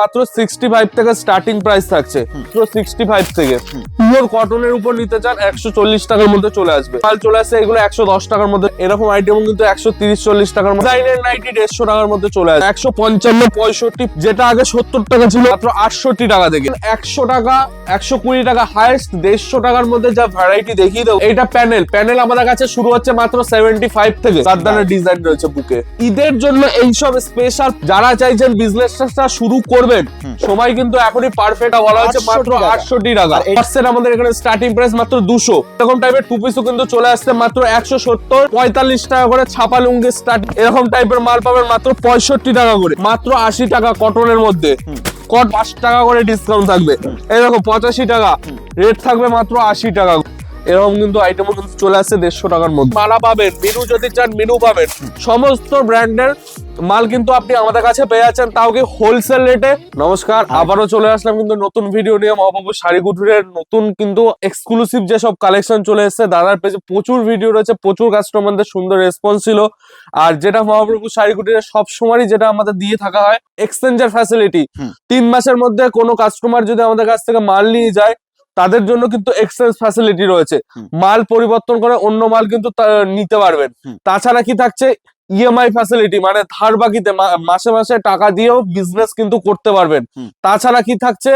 মাত্র sixty five থেকে starting price থাকছে। সিক্সটি ফাইভ থেকে। পিওর কটনের উপর নিতে চান একশো চল্লিশ টাকার মধ্যে চলে আসবে। মাল চলে এগুলো একশো দশ টাকার মধ্যে। এরকম আইটেম কিন্তু একশো তিরিশ চল্লিশ টাকার মধ্যে। দেড়শো টাকার মধ্যে চলে আসবে। একশো পঞ্চান্ন পঁয়ষট্টি যেটা আগে সত্তর টাকা ছিল মাত্র আটষট্টি টাকা থেকে। একশো টাকা একশো কুড়ি টাকা দেড়শো টাকার মধ্যে যা ভ্যারাইটি দেখিয়ে দেবো। এটা প্যানেল প্যানেল আমাদের কাছে শুরু হচ্ছে মাত্র সেভেন্টি ফাইভ থেকে সাবধানের ডিজাইন রয়েছে বুকে ঈদের জন্য এইসব স্পেশাল যারা চাইছেন বিজনেসটা শুরু করবেন? সময় কিন্তু এখনই পারফেক্ট বলা হচ্ছে মাত্র আটষট্টি টাকা। পার্সেন্ট আমাদের এখানে স্টার্টিং প্রাইস মাত্র দুশো। এরকম টাইপের টু পিসও কিন্তু চলে আসছে মাত্র একশো সত্তর পঁয়তাল্লিশ টাকা করে ছাপা লুঙ্গি স্টার্ট এরকম টাইপের মাল পাবেন মাত্র পঁয়ষট্টি টাকা করে। মাত্র আশি টাকা কটনের মধ্যে। কট পাঁচ টাকা করে ডিসকাউন্ট থাকবে। এরকম পঁচাশি টাকা। রেট থাকবে মাত্র আশি টাকা। এরকম কিন্তু আইটেমও কিন্তু চলে আসছে দেড়শো টাকার মধ্যে। মালা পাবেন মেনু যদি চান মেনু পাবেন। সমস্ত ব্র্যান্ডের মাল কিন্তু আপনি আমাদের কাছে পেয়ে যাচ্ছেন তাও কি হোলসেল রেটে নমস্কার আবারও চলে আসলাম কিন্তু নতুন ভিডিও নিয়ে মহাবাবু শাড়ি কুটুরের নতুন কিন্তু এক্সক্লুসিভ যেসব কালেকশন চলে এসেছে দাদার পেজে প্রচুর ভিডিও রয়েছে প্রচুর কাস্টমারদের সুন্দর রেসপন্স ছিল। আর যেটা মহাপ্রভু শাড়ি কুটিরের সব সময়ই যেটা আমাদের দিয়ে থাকা হয় এক্সচেঞ্জের ফ্যাসিলিটি তিন মাসের মধ্যে কোনো কাস্টমার যদি আমাদের কাছ থেকে মাল নিয়ে যায় তাদের জন্য কিন্তু এক্সচেঞ্জ ফ্যাসিলিটি রয়েছে। মাল পরিবর্তন করে অন্য মাল কিন্তু নিতে পারবেন। তাছাড়া কি থাকছে? ইএমআই ফ্যাসিলিটি মানে ধার বাকিতে মাসে মাসে টাকা দিয়েও বিজনেস কিন্তু করতে পারবেন। তাছাড়া কি থাকছে?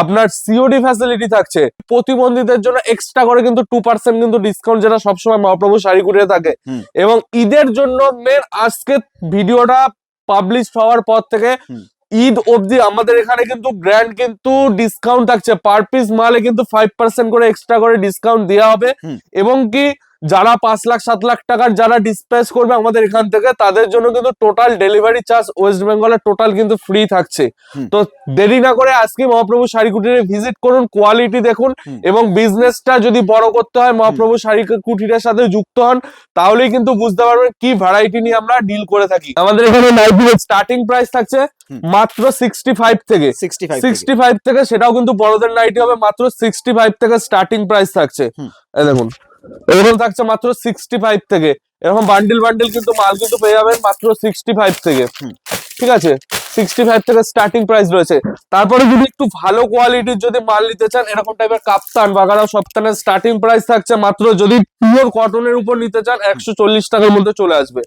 আপনার সিওডি ফ্যাসিলিটি থাকছে। প্রতিবন্ধীদের জন্য এক্সট্রা করে কিন্তু টু পার্সেন্ট কিন্তু ডিসকাউন্ট যেটা সবসময় মহাপ্রভু শাড়ি কুটিয়ে থাকে। এবং ঈদের জন্য মেন আজকে ভিডিওটা পাবলিশ হওয়ার পর থেকে। ঈদ অবধি আমাদের এখানে কিন্তু গ্র্যান্ড কিন্তু ডিসকাউন্ট থাকছে। পার পিস মালে কিন্তু ফাইভ পার্সেন্ট করে এক্সট্রা করে ডিসকাউন্ট দেওয়া হবে। এবং কি যারা পাঁচ লাখ সাত লাখ টাকার যারা ডিসপ্যাচ করবে আমাদের এখান থেকে তাদের জন্য কিন্তু টোটাল ডেলিভারি চার্জ ওয়েস্ট বেঙ্গলের টোটাল কিন্তু ফ্রি থাকছে। তো দেরি না করে আজকে মহাপ্রভু শাড়ি কুটিরে ভিজিট করুন কোয়ালিটি দেখুন। এবং বিজনেসটা যদি বড় করতে হয় মহাপ্রভু শাড়ি কুটিরের সাথে যুক্ত হন তাহলেই কিন্তু বুঝতে পারবেন কি ভ্যারাইটি নিয়ে আমরা ডিল করে থাকি। আমাদের এখানে নাইটির স্টার্টিং প্রাইস থাকছে মাত্র সিক্সটি ফাইভ থেকে। সিক্সটি ফাইভ থেকে সেটাও কিন্তু বড়দের নাইটি হবে মাত্র সিক্সটি ফাইভ থেকে স্টার্টিং প্রাইস থাকছে। দেখুন। এরকম থাকছে মাত্র সিক্সটি ফাইভ থেকে। এরকম বান্ডিল বান্ডিল কিন্তু মাল কিন্তু পেয়ে যাবেন মাত্র সিক্সটি ফাইভ থেকে ঠিক আছে? সিক্সটি ফাইভ থেকে স্টার্টিং প্রাইস রয়েছে। তারপরে যদি একটু ভালো কোয়ালিটির যদি মাল নিতে চান এরকম টাইপের কাপ্তান বাগানা সপ্তাহের স্টার্টিং প্রাইস থাকছে মাত্র যদি পিওর কটনের উপর নিতে চান একশো চল্লিশ টাকার মধ্যে চলে আসবে।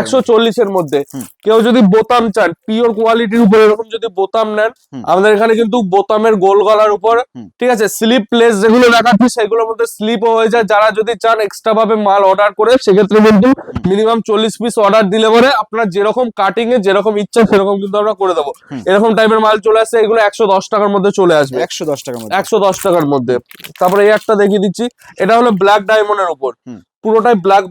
একশো চল্লিশের মধ্যে। কেউ যদি বোতাম চান পিওর কোয়ালিটির উপর এরকম যদি বোতাম নেন আমাদের এখানে কিন্তু বোতামের গোল গলার উপর ঠিক আছে স্লিপ প্লেস যেগুলো দেখাচ্ছি সেগুলোর মধ্যে স্লিপও হয়ে যায়। যারা যদি চান এক্সট্রা ভাবে মাল অর্ডার করে সেক্ষেত্রে কিন্তু মিনিমাম চল্লিশ পিস অর্ডার দিলে পরে আপনার যেরকম কাটিং এ যেরকম ইচ্ছা সেরকম কিন্তু আমরা করে দেবো। এরকম টাইপের মাল চলে আসছে এগুলো একশো দশ টাকার মধ্যে চলে আসবে। একশো দশ টাকার মধ্যে। একশো দশ টাকার মধ্যে। তারপরে এই একটা দেখিয়ে দিচ্ছি এটা হলো ব্ল্যাক ডায়মন্ডের উপর। পুরোটাই ব্ল্যাক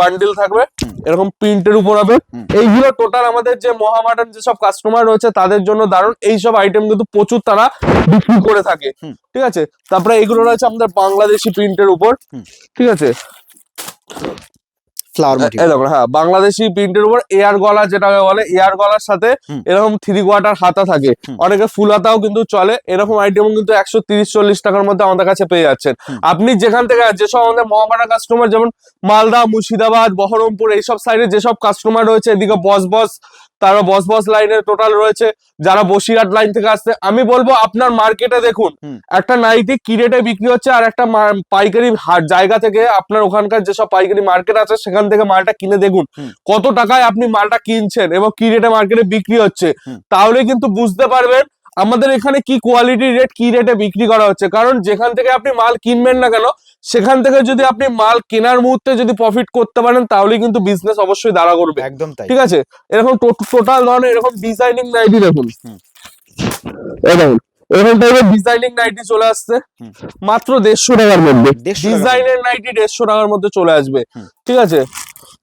বান্ডিল থাকবে। এরকম প্রিন্টের উপর হবে। এইগুলো টোটাল আমাদের যে মহামাডান যেসব কাস্টমার রয়েছে তাদের জন্য দারুণ। এইসব আইটেম কিন্তু প্রচুর তারা বিক্রি করে থাকে। ঠিক আছে? তারপরে এইগুলো রয়েছে আমাদের বাংলাদেশি প্রিন্টের উপর। ঠিক আছে? ফ্লাওয়ার হ্যাঁ বাংলাদেশি প্রিন্টের উপর এয়ার গলা বলে এয়ার গলার সাথে এরকম থ্রি কোয়ার্টার হাতা থাকে। অনেকে ফুল হাতাও কিন্তু চলে এরকম আইটেম কিন্তু একশো তিরিশ চল্লিশ টাকার মধ্যে আমাদের কাছে পেয়ে যাচ্ছেন। আপনি যেখান থেকে যেসব আমাদের মহামারা কাস্টমার যেমন মালদা মুর্শিদাবাদ বহরমপুর এইসব সাইডে যেসব কাস্টমার রয়েছে এদিকে বস বস তারা বস বস লাইনের টোটাল রয়েছে যারা বসিরহাট লাইন থেকে আসছে আমি বলব আপনার মার্কেটে দেখুন একটা নাইটি কি রেটে বিক্রি হচ্ছে আর একটা পাইকারি জায়গা থেকে আপনার ওখানকার যেসব পাইকারি মার্কেট আছে সেখান থেকে মালটা কিনে দেখুন কত টাকায় আপনি মালটা কিনছেন এবং কি রেটে মার্কেটে বিক্রি হচ্ছে। তাহলে কিন্তু বুঝতে পারবেন আমাদের এখানে কি কোয়ালিটির রেট কি রেটে বিক্রি করা হচ্ছে কারণ যেখান থেকে আপনি মাল কিনবেন না কেন সেখান থেকে যদি আপনি মাল কেনার মুহূর্তে যদি প্রফিট করতে পারেন তাহলে কিন্তু বিজনেস অবশ্যই দাঁড়া করবে। একদম তাই। ঠিক আছে? এরকম টোটাল ধরনের এরকম ডিজাইনিং নাইটি দেখুন। দেখুন এরকম টাইপের ডিজাইনিং নাইটি চলে আসছে। মাত্র দেড়শো টাকার মধ্যে। 150 ডিজাইনের নাইটি দেড়শো টাকার মধ্যে চলে আসবে। ঠিক আছে?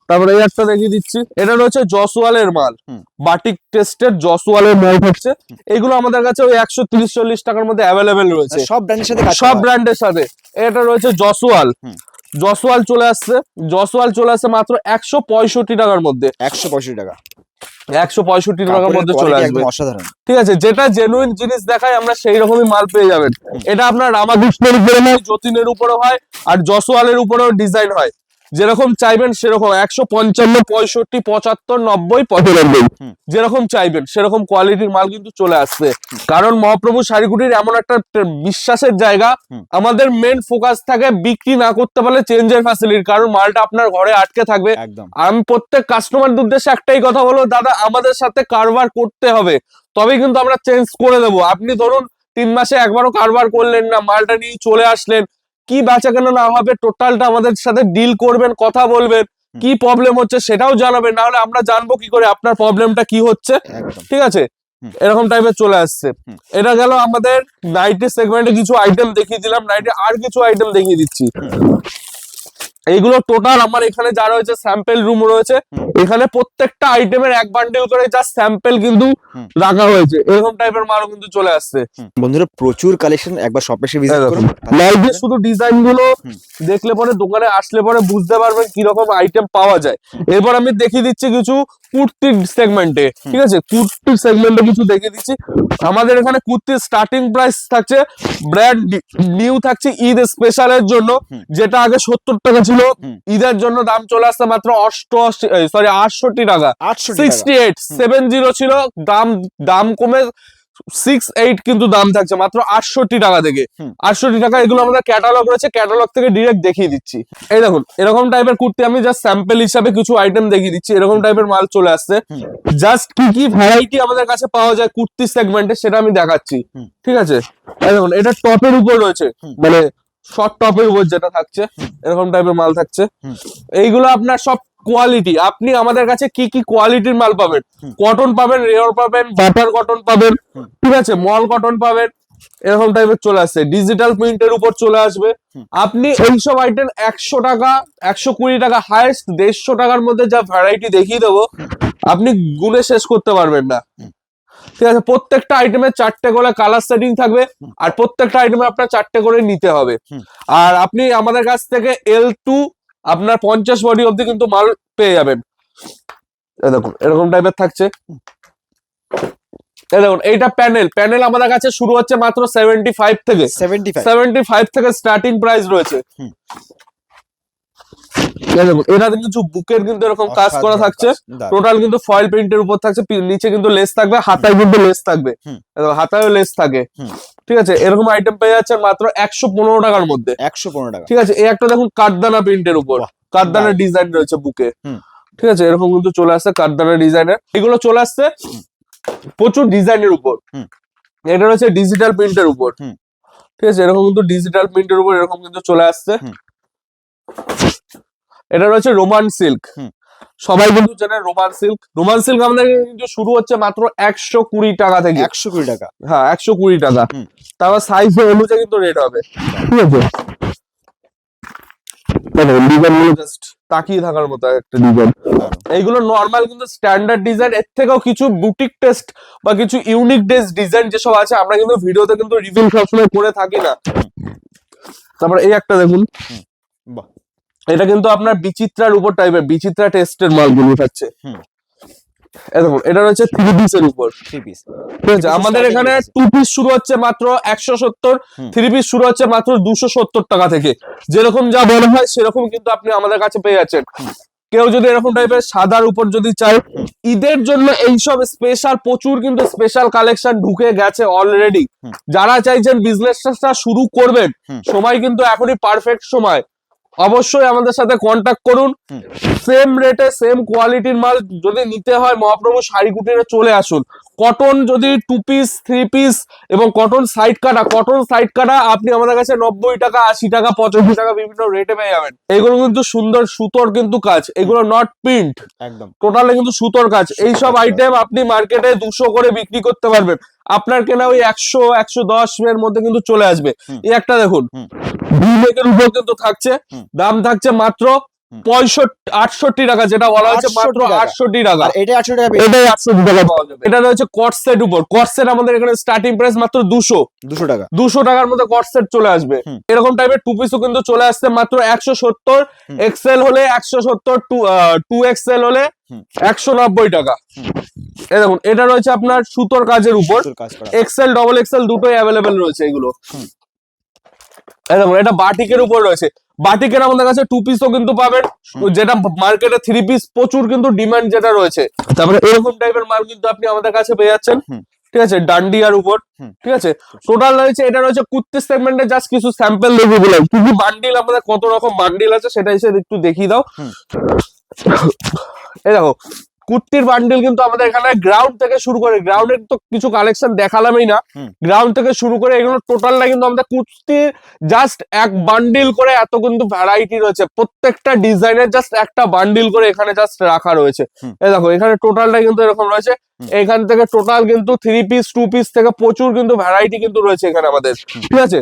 তারপরে এই একটা দেখিয়ে দিচ্ছি। এটা রয়েছে জসওয়ালের মাল। বাটিক টেস্টের জসওয়ালের মাল হচ্ছে। এগুলো আমাদের কাছে ওই একশো তিরিশ চল্লিশ টাকার মধ্যে অ্যাভেলেবেল রয়েছে। সব ব্র্যান্ডের সাথে সব ব্র্যান্ডের সাথে। এটা রয়েছে জসওয়াল। হুম। জসওয়াল চলে আসছে। জসওয়াল চলে আসছে মাত্র একশো পঁয়ষট্টি টাকার মধ্যে। একশো পঁয়ষট্টি টাকা। একশো পঁয়ষট্টি টাকার মধ্যে চলে আসবে। অসাধারণ। ঠিক আছে যেটা জেনুইন জিনিস দেখায় আমরা সেই রকমই মাল পেয়ে যাবেন। এটা আপনার রামাকৃষ্ণের উপরে হয় যতীনের উপরে হয় আর জসওয়ালের উপরেও ডিজাইন হয়। যেরকম চাইবেন সেরকম একশো পঞ্চান্ন পঁয়ষট্টি পঁচাত্তর নব্বই পঁচানব্বই। যেরকম চাইবেন সেরকম কোয়ালিটির মাল কিন্তু চলে আসছে। কারণ মহাপ্রভু শাড়িগুটির এমন একটা বিশ্বাসের জায়গা আমাদের মেন ফোকাস থাকে বিক্রি না করতে পারলে চেঞ্জের ফ্যাসিলিটি কারণ মালটা আপনার ঘরে আটকে থাকবে। আমি প্রত্যেক কাস্টমার উদ্দেশ্যে একটাই কথা বলব দাদা আমাদের সাথে কারবার করতে হবে। তবেই কিন্তু আমরা চেঞ্জ করে দেবো। আপনি ধরুন তিন মাসে একবারও কারবার করলেন না মালটা নিয়ে চলে আসলেন কি বেচা কেনা না হবে টোটালটা আমাদের সাথে ডিল করবেন কথা বলবেন কি প্রবলেম হচ্ছে সেটাও জানাবেন না হলে আমরা জানব কি করে আপনার প্রবলেমটা কি হচ্ছে। ঠিক আছে। এরকম টাইপের চলে আসছে। এটা গেল আমাদের নাইটের সেগমেন্টে কিছু আইটেম দেখিয়ে দিলাম নাইটে আর কিছু আইটেম দেখিয়ে দিচ্ছি। এইগুলো টোটাল আমার এখানে যা রয়েছে স্যাম্পেল রুম রয়েছে। এখানে প্রত্যেকটা আইটেমের এক বান্ডেল করে যা স্যাম্পেল কিন্তু। রাখা হয়েছে। এরকম টাইপের মালও কিন্তু চলে আসছে। বন্ধুরা প্রচুর কালেকশন একবার শপে এসে ভিজিট করুন। লাইভে শুধু ডিজাইনগুলো দেখলে পরে দোকানে আসলে পরে বুঝতে পারবেন কীরকম আইটেম পাওয়া যায়। এরপর আমি দেখিয়ে দিচ্ছি কিছু কুর্তির সেগমেন্টে ঠিক আছে? কুর্তির সেগমেন্টে কিছু দেখিয়ে দিচ্ছি। আমাদের এখানে কুর্তির স্টার্টিং প্রাইস থাকছে ব্র্যান্ড নিউ থাকছে ঈদ স্পেশালের জন্য যেটা আগে সত্তর টাকা ছিল। হুম। ঈদের জন্য দাম চলে আসছে মাত্র অষ্টআশি সরি আটষট্টি টাকা। আটশো সিক্সটি এইট সেভেন জিরো ছিল। দাম দাম কমে সিক্স এইট কিন্তু দাম থাকছে মাত্র আটষট্টি টাকা থেকে। আটষট্টি টাকা এগুলো আমাদের ক্যাটালগ রয়েছে। ক্যাটালগ থেকে ডিরেক্ট দেখিয়ে দিচ্ছি। এই দেখুন এরকম টাইপের কুর্তি আমি জাস্ট স্যাম্পল হিসাবে কিছু আইটেম দেখিয়ে দিচ্ছি। এরকম টাইপের মাল চলে আসছে। জাস্ট কি কি ভ্যারাইটি আমাদের কাছে পাওয়া যায় কুর্তি সেগমেন্টে সেটা আমি দেখাচ্ছি। ঠিক আছে? এই দেখুন এটা টপের উপর রয়েছে। মানে শর্ট টপের উপর যেটা থাকছে এরকম টাইপের মাল থাকছে। এইগুলো আপনার সব কোয়ালিটি আপনি আমাদের কাছে কি কি কোয়ালিটির মাল পাবেন? কটন পাবেন রেয়র পাবেন বাটার কটন পাবেন ঠিক আছে? মল কটন পাবেন এরকম টাইপের চলে আসছে। ডিজিটাল প্রিন্টের উপর চলে আসবে। আপনি এইসব আইটেম একশো টাকা একশো কুড়ি টাকা হায়েস্ট দেড়শো টাকার মধ্যে যা ভ্যারাইটি দেখিয়ে দেবো আপনি গুনে শেষ করতে পারবেন না। ঠিক আছে? প্রত্যেকটা আইটেমে চারটে করে কালার সেটিং থাকবে আর প্রত্যেকটা আইটেমে আপনার চারটে করে নিতে হবে। আর আপনি আমাদের কাছ থেকে এল টু আপনার পঞ্চাশ বডি অব্দি কিন্তু মাল পেয়ে যাবেন। দেখুন এরকম টাইপের থাকছে। দেখুন এইটা প্যানেল প্যানেল আমাদের কাছে শুরু হচ্ছে মাত্র সেভেন্টি ফাইভ থেকে। সেভেন্টি ফাইভ থেকে স্টার্টিং প্রাইস রয়েছে। এটাতে কিছু বুকের কিন্তু এরকম কাজ করা থাকছে। টোটাল কিন্তু ফয়েল প্রিন্টের উপর থাকছে নিচে কিন্তু লেস থাকবে হাতায় কিন্তু লেস থাকবে। হাতায়ও লেস থাকে। ঠিক আছে এরকম আইটেম পেয়ে যাচ্ছে মাত্র একশো পনেরো টাকার মধ্যে। একশো পনেরো টাকা। ঠিক আছে এই একটা দেখুন কাঠদানা প্রিন্টের উপর। কাঠদানা ডিজাইন রয়েছে বুকে। ঠিক আছে এরকম কিন্তু চলে আসছে কাঠদানা ডিজাইনের এগুলো চলে আসছে প্রচুর ডিজাইনের উপর। এটা রয়েছে ডিজিটাল প্রিন্টের উপর। ঠিক আছে এরকম কিন্তু ডিজিটাল প্রিন্টের উপর এরকম কিন্তু চলে আসছে। এটা রয়েছে রোমান সিল্ক। সবাই কিন্তু জানে রোমান সিল্ক। রোমান সিল্ক আমাদের কিন্তু শুরু হচ্ছে মাত্র একশো কুড়ি টাকা থেকে। একশো কুড়ি টাকা। হ্যাঁ একশো কুড়ি টাকা। তারপর সাইজ অনুযায়ী কিন্তু রেট হবে। ঠিক আছে? তাকিয়ে থাকার মতো একটা ডিজাইন এইগুলো নর্মাল কিন্তু স্ট্যান্ডার্ড ডিজাইন এর থেকেও কিছু বুটিক টেস্ট বা কিছু ইউনিক ডিজাইন যেসব আছে আমরা কিন্তু ভিডিওতে কিন্তু সবসময় করে থাকি না। তারপর এই একটা দেখুন। বাহ। এটা কিন্তু আপনার বিচিত্রার উপর টাইপের বিচিত্রা টেস্টের মালগুলো থাকছে। দেখুন এটা রয়েছে থ্রি পিসের উপর। থ্রি পিস ঠিক আছে আমাদের এখানে টু পিস শুরু হচ্ছে মাত্র একশো সত্তর থ্রি পিস শুরু হচ্ছে মাত্র দুশো সত্তর টাকা থেকে। যেরকম যা মনে হয় সেরকম কিন্তু আপনি আমাদের কাছে পেয়ে যাচ্ছেন। কেউ যদি এরকম টাইপের সাদার উপর যদি চায় ঈদের জন্য এইসব স্পেশাল প্রচুর কিন্তু স্পেশাল কালেকশন ঢুকে গেছে অলরেডি যারা চাইছেন বিজনেসটা শুরু করবেন সময় কিন্তু এখনই পারফেক্ট সময়। অবশ্যই আমাদের সাথে কন্ট্যাক্ট করুন। সেম রেটে সেম কোয়ালিটির মাল যদি নিতে হয় মহাপ্রভু শাড়ি কুটিরে চলে আসুন। কটন যদি টু পিস থ্রি পিস এবং কটন সাইড কাটা কটন সাইড কাটা আপনি আমাদের কাছে নব্বই টাকা আশি টাকা পঁচাশি টাকা বিভিন্ন রেটে পেয়ে যাবেন। এগুলো কিন্তু সুন্দর সুতোর কিন্তু কাজ। এগুলো নট প্রিন্ট একদম। টোটালি কিন্তু সুতোর কাজ। এইসব আইটেম আপনি মার্কেটে দুশো করে বিক্রি করতে পারবেন। আপনার কেনা ওই একশো একশো দশ এর মধ্যে কিন্তু চলে আসবে। এই একটা দেখুন। দুই ভিনেকের উপর কিন্তু থাকছে। দাম থাকছে মাত্র। পঁয়ষট্টি আটষট্টি টাকা যেটা বলা হচ্ছে মাত্র আটষট্টি টাকা। এটা একশো টাকা এটাই আটষট্টি টাকা পাওয়া যাবে এটা রয়েছে কটসেট উপর। কটসেট আমাদের এখানে স্টার্টিং প্রাইস মাত্র দুশো। দুশো টাকা। দুশো টাকার মধ্যে কটসেট চলে আসবে। এরকম টাইপের টু পিসও কিন্তু চলে আসছে মাত্র একশো সত্তর। এক্সেল হলে একশো সত্তর টু টু এক্সেল হলে একশো নব্বই টাকা। দেখুন এটা রয়েছে আপনার সুতোর কাজের উপর। এক্সেল ডবল এক্সেল দুটোই অ্যাভেলেবেল রয়েছে এগুলো। এটা বাটিকের উপর রয়েছে। বাটিকের আমাদের কাছে টু পিসও কিন্তু পাবেন। যেটা মার্কেটে থ্রি পিস প্রচুর কিন্তু ডিমান্ড যেটা রয়েছে। তারপরে এরকম টাইপের মাল কিন্তু আপনি আমাদের কাছে পেয়ে যাচ্ছেন। ঠিক আছে ডান্ডিয়ার উপর। ঠিক আছে টোটাল রয়েছে এটা রয়েছে কুর্তি সেগমেন্টে জাস্ট কিছু স্যাম্পল দেখব বললাম কিন্তু বান্ডিল আমাদের কত রকম বান্ডিল আছে সেটা এসে একটু দেখিয়ে দাও। এই দেখো কুর্তির বান্ডিল কিন্তু আমাদের এখানে গ্রাউন্ড থেকে শুরু করে গ্রাউন্ডের তো কিছু কালেকশন দেখালামই না গ্রাউন্ড থেকে শুরু করে এগুলো টোটালটা কিন্তু আমাদের কুর্তির জাস্ট এক বান্ডিল করে এত কিন্তু ভ্যারাইটি রয়েছে প্রত্যেকটা ডিজাইনের জাস্ট একটা বান্ডিল করে এখানে জাস্ট রাখা রয়েছে। এই দেখো এখানে টোটালটা কিন্তু এরকম রয়েছে। এখান থেকে টোটাল কিন্তু থ্রি পিস টু পিস থেকে প্রচুর কিন্তু ভ্যারাইটি কিন্তু রয়েছে এখানে আমাদের। ঠিক আছে?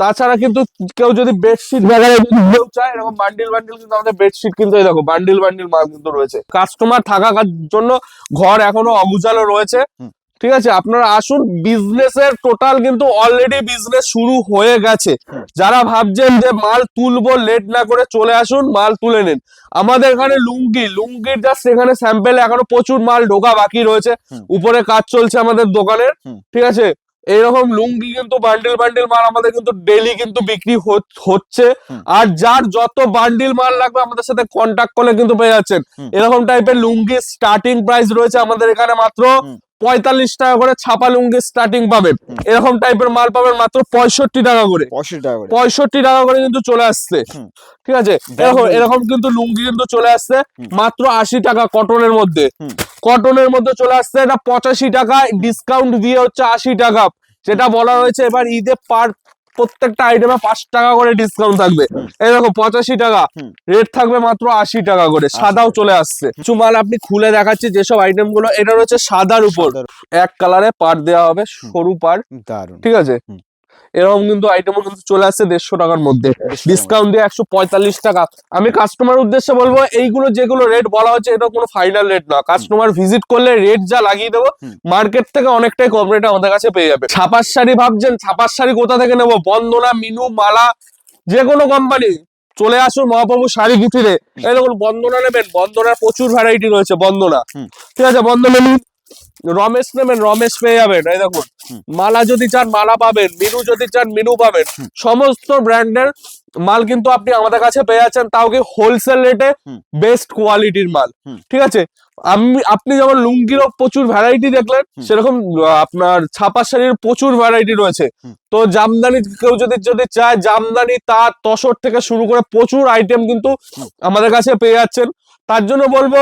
তাছাড়া কিন্তু কেউ যদি বেডশিট ব্যাগারে কেউ চায়, এরকম বান্ডিল বান্ডিল কিন্তু আমাদের বেডশিট কিন্তু এই দেখো বান্ডিল বান্ডিল মাল কিন্তু রয়েছে। কাস্টমার থাকার জন্য ঘর এখনও অগুজালো রয়েছে। ঠিক আছে? আপনারা আসুন বিজনেসের টোটাল কিন্তু অলরেডি বিজনেস শুরু হয়ে গেছে। যারা ভাবছেন যে মাল তুলবো লেট না করে চলে আসুন মাল তুলে নিন। আমাদের এখানে লুঙ্গি লুঙ্গির জাস্ট এখানে স্যাম্পেল এখনও প্রচুর মাল ঢোকা বাকি রয়েছে। উপরে কাজ চলছে আমাদের দোকানের। ঠিক আছে? এইরকম লুঙ্গি কিন্তু বান্ডিল বান্ডিল মাল আমাদের কিন্তু ডেলি কিন্তু বিক্রি হচ- হচ্ছে। আর যার যত বান্ডিল মাল লাগবে আমাদের সাথে কন্ট্যাক্ট করলে কিন্তু পেয়ে যাচ্ছেন। এরকম টাইপের লুঙ্গি স্টার্টিং প্রাইস রয়েছে আমাদের এখানে মাত্র। পঁয়তাল্লিশ টাকা করে ছাপা লুঙ্গি স্টার্টিং পাবে। এরকম টাইপের মাল পাবেন মাত্র পঁয়ষট্টি টাকা করে। পঁয়ষট্টি টাকা করে। কিন্তু চলে আসছে। ঠিক আছে? দেখো এরকম এরকম কিন্তু লুঙ্গি কিন্তু চলে আসছে মাত্র আশি টাকা কটনের মধ্যে। কটনের মধ্যে চলে আসছে এটা পঁচাশি টাকা ডিসকাউন্ট দিয়ে হচ্ছে আশি টাকা। যেটা বলা হয়েছে এবার ঈদে পার প্রত্যেকটা আইটেমে পাঁচ টাকা করে ডিসকাউন্ট থাকবে। এই দেখো পঁচাশি টাকা। রেট থাকবে মাত্র আশি টাকা করে। সাদাও চলে আসছে। কিছু মাল আপনি খুলে দেখাচ্ছি যেসব আইটেমগুলো এটা রয়েছে সাদার উপর। এক কালারে পার দেওয়া হবে সরু পার ঠিক আছে। এরকম কিন্তু আইটেমও কিন্তু চলে আসছে দেড়শো টাকার মধ্যে। ডিসকাউন্ট দিয়ে একশো পঁয়তাল্লিশ টাকা। আমি কাস্টমার উদ্দেশ্যে বলব এইগুলো যেগুলো রেট বলা হচ্ছে এটা কোনো ফাইনাল রেট না। কাস্টমার ভিজিট করলে রেট যা লাগিয়ে দেবো মার্কেট থেকে অনেকটাই কম রেটে আমাদের কাছে পেয়ে যাবে। ছাপার শাড়ি ভাবছেন ছাপার শাড়ি কোথা থেকে নেব? বন্দনা মিনু মালা যে কোনো কোম্পানি চলে আসুন মহাপ্রভু শাড়ি এই দেখুন বন্দনা নেবেন। বন্দনার প্রচুর ভ্যারাইটি রয়েছে বন্দনা। ঠিক আছে বন্দনা নিন রমেশ নেবেন রমেশ পেয়ে যাবেন এই দেখুন। মালা যদি চান মালা পাবেন মিনু যদি চান মিনু পাবেন। সমস্ত ব্র্যান্ডের মাল কিন্তু আপনি আমাদের কাছে পেয়ে যাচ্ছেন তাও কি হোলসেল রেটে বেস্ট কোয়ালিটির মাল। ঠিক আছে? আমি আপনি যেমন লুঙ্গিরও প্রচুর ভ্যারাইটি দেখলেন সেরকম আপনার ছাপা শাড়ির প্রচুর ভ্যারাইটি রয়েছে। তো জামদানি কেউ যদি যদি চায় জামদানি তার তসর থেকে শুরু করে প্রচুর আইটেম কিন্তু আমাদের কাছে পেয়ে যাচ্ছেন। তার জন্য বলব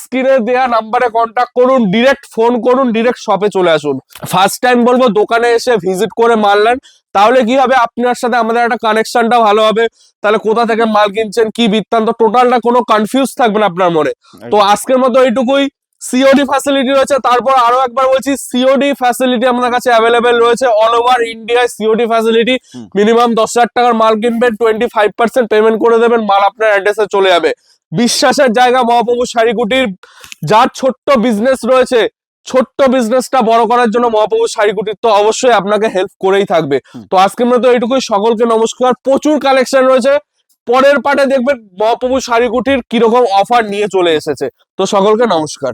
স্ক্রিনে দেয়া নাম্বারে কন্ট্যাক্ট করুন ডিরেক্ট ফোন করুন ডিরেক্ট শপে চলে আসুন। ফার্স্ট টাইম বলব দোকানে এসে ভিজিট করে মাল নেন। তাহলে কি হবে? আপনার সাথে আমাদের একটা কানেকশনটা ভালো হবে। তাহলে কোথা থেকে মাল কিনছেন কি বৃত্তান্ত টোটালটা কোনো কনফিউজ থাকবে না আপনার মনে। তো আজকের মতো এইটুকুই। সিওডি ফ্যাসিলিটি রয়েছে। তারপর আরও একবার বলছি সিওডি ফ্যাসিলিটি আমাদের কাছে অ্যাভেলেবেল রয়েছে অল ওভার ইন্ডিয়ায় সিওডি ফ্যাসিলিটি মিনিমাম দশ হাজার টাকার মাল কিনবেন টোয়েন্টি ফাইভ পার্সেন্ট পেমেন্ট করে দেবেন মাল আপনার অ্যাড্রেসে চলে যাবে। বিশ্বাসের জায়গা মহাপ্রভু শাড়িকুটির যার ছোট্ট বিজনেস রয়েছে ছোট্ট বিজনেসটা বড় করার জন্য মহাপ্রভু শাড়িকুটির তো অবশ্যই আপনাকে হেল্প করেই থাকবে। তো আজকের মতো এইটুকুই সকলকে নমস্কার। প্রচুর কালেকশন রয়েছে। পরের পার্টে দেখবেন মহাপ্রভু শাড়িকুটির কীরকম অফার নিয়ে চলে এসেছে। তো সকলকে নমস্কার।